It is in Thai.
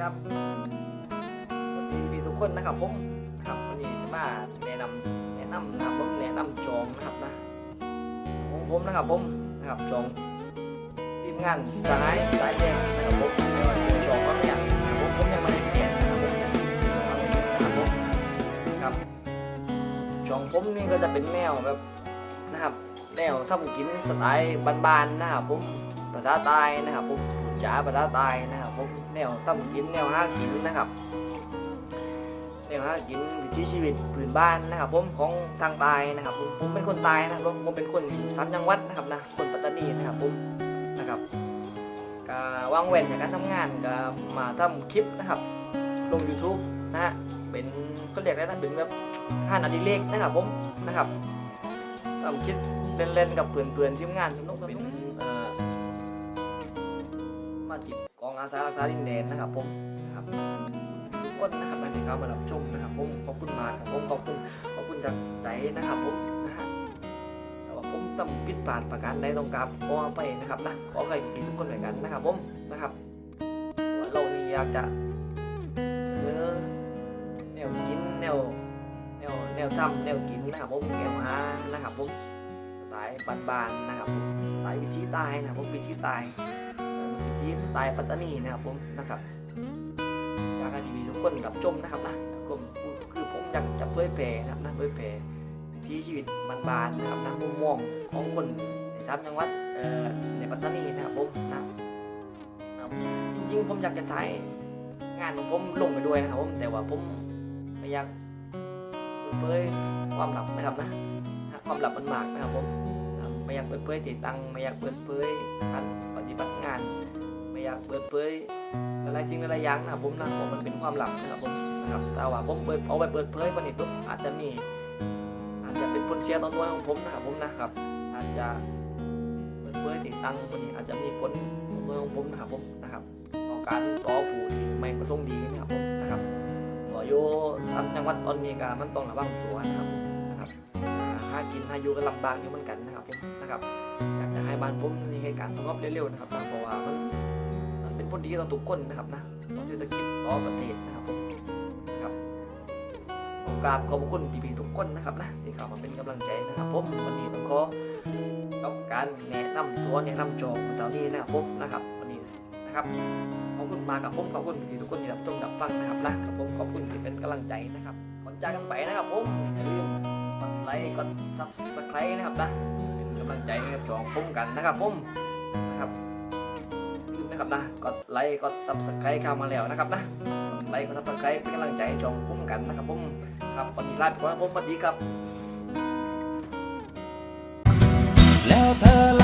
ครับสวัสดีพี่ทุกคนนะครับผมครับวันนี้จะมาแนะนำแนะนำนะครับผมแนะนำจองนะครับนะของผมนะครับผมนะครับจองทีมงานสายสายแดงนะครับผมไม่ว่าจะจองก็ไม่อยากนะครับผมผมยังไม่ได้แก่นะครับผมนะครับผมครับจองผมนี่ก็จะเป็นแนวแบบนะครับแนวทำกินสไตล์บานๆนะครับผมภาษาใต้นะครับผม จ๋าภาษาใต้นะครับผมแนวทำกินแนวหากินนะครับแนวหากินวิถีชีวิตพื้นบ้านนะครับ ผมของทางใต้นะครับ ผมผมเป็นคนใต้นะครับผมเป็นคนสามจังหวัดนะครับนะคนปัตตานีนะครับผมนะครับก็วางเว้นจากการทำงานก็มาทำคลิปนะครับ ลง YouTube นะฮะเป็นเขาเรียกอะไรนะเป็นแบบงานอดิเรกนะครับผมนะครับทำคลิปเล่นๆกับเพื่อนๆทีมงานสนุกๆเป็นเอ่อ มาจิบกองอาสารักษาดินแดนนะครับผมนะครับทุกคนนะครับที่เข้ามารับชมนะครับผมขอบคุณมากครับผมขอบคุณขอบคุณจากใจนะครับผมนะฮะแต่ว่าผมต้องผิดพลาดประการใดต้องกราบขออภัยนะครับนะขอใครดีทุกคนเหมือนกันนะครับผมนะครับว่าเรานี่อยากจะเนื้อแนวกินแนวแนวแนวทำแนวกินนะครับผมแนวหานะครับผมสไตล์บานๆนะครับผมสไตล์วิธีตายนะครับผมวิธีตาย อ่อวิธีตายปัตตานีนะครับผมนะครับอยากให้ดีทุกคนรับชมนะครับนะผมคือผมอยากจะเผยแพร่นะครับนะเผยแพร่วิถีชีวิตบานๆนะครับนะมุมมองของคนในสามจังหวัดในปัตตานีนะครับผมนะจริงๆผมอยากจะถ่ายงานของผมลงไปด้วยนะครับผมแต่ว่าผมไม่อยากเผยความลับนะครับนะความลับมันมากนะครับผมไม่อยากเปิดเผยติดตังไม่อยากเปิดเผยอัน อยากเปิดเผยหลายๆสิ่งหลายๆอย่างนะครับผมนะผมมันเป็นความลับนะครับผมนะครับแต่ว่าผมเปิดเอาไปเปิดเผยวันนี้ปุ๊บอาจจะมี อาจจะเป็นผลเสียต่อตัวของผมนะครับผมนะครับ อาจจะเปิดเผยติดตั้งวันนี้อาจจะมีผลต่อตัวของผมนะครับผมนะครับต่อการต่อผู้ที่ไม่ประสงค์ดีนะครับผมนะครับต่อโยตามจังหวัดตอนนี้ก็มันต้องระวังตัวนะครับนะครับหากินหาอยู่ก็ลำบากอยู่เหมือนกันนะครับผมนะครับอยากจะให้บ้านผมมีเหตุการณ์สงบเร็วๆนะครับเพราะว่ามัน เป็นผลดีต่อทุกคนนะครับนะต่อเศรษฐกิจต่อประเทศนะครับผมนะครับขอกราบขอบคุณพี่ๆทุกคนนะครับนะที่เข้ามาเป็นกำลังใจนะครับผมวันนี้ต้องขอจบการแนะนำตัวแนะนำจองมาตอนนี้นะครับผมนะครับวันนี้นะครับขอบคุณมากับผมขอบคุณพี่ทุกคนที่รับชมรับฟังนะครับนะครับผมขอบคุณที่เป็นกำลังใจนะครับก่อนจากกันไปนะครับผมอย่าลืมกดไลค์กดซับสไครต์นะครับนะเป็นกำลังใจให้กับจองผมกันนะครับผม นะกดไลค์กดซับสไครต์เข้ามาแล้วนะครับนะไลค์กดซับสไครต์เป็นกำลังใจช่องคุ้มกันนะครับผมครับวันนี้ลาไปก่อนผมสวัสดีครับแล้วเธอ